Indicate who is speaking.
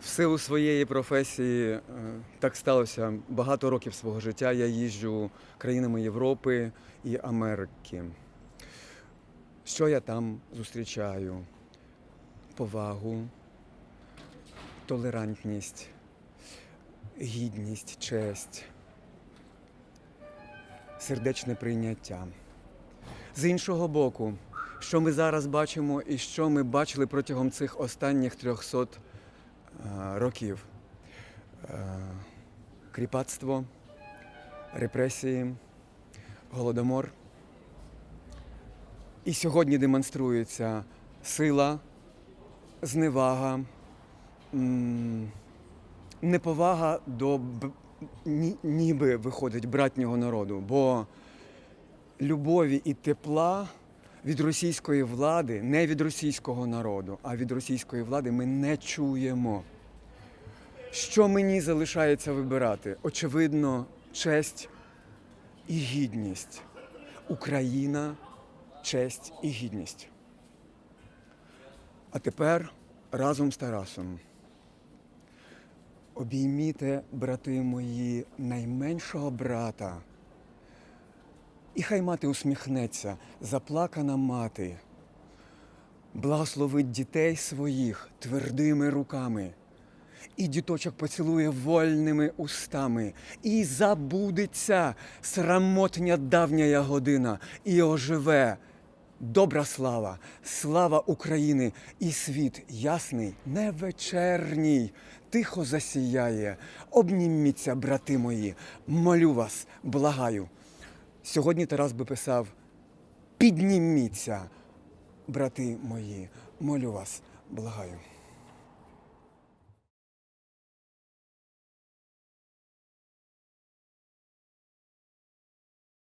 Speaker 1: В силу своєї професії е, так сталося. Багато років свого життя я їжджу країнами Європи і Америки. Що я там зустрічаю? Повагу, толерантність, гідність, честь, сердечне прийняття. З іншого боку, що ми зараз бачимо і що ми бачили протягом цих останніх 300 е, років. Е, Кріпацтво, репресії, голодомор. І сьогодні демонструється сила, зневага, неповага до ніби виходить братнього народу. Бо любові і тепла від російської влади, не від російського народу, а від російської влади ми не чуємо. Що мені залишається вибирати? Очевидно, честь і гідність. Україна, честь і гідність. А тепер разом з Тарасом. Обійміте, брати мої, найменшого брата. І хай мати усміхнеться, заплакана мати, благословить дітей своїх твердими руками, і діточок поцілує вольними устами, і забудеться срамотня давня година, і оживе. Добра слава, слава України, і світ ясний, не вечерній, тихо засіяє. Обніміться, брати мої, молю вас, благаю. Сьогодні Тарас би писав: підніміться, брати мої, молю вас, благаю.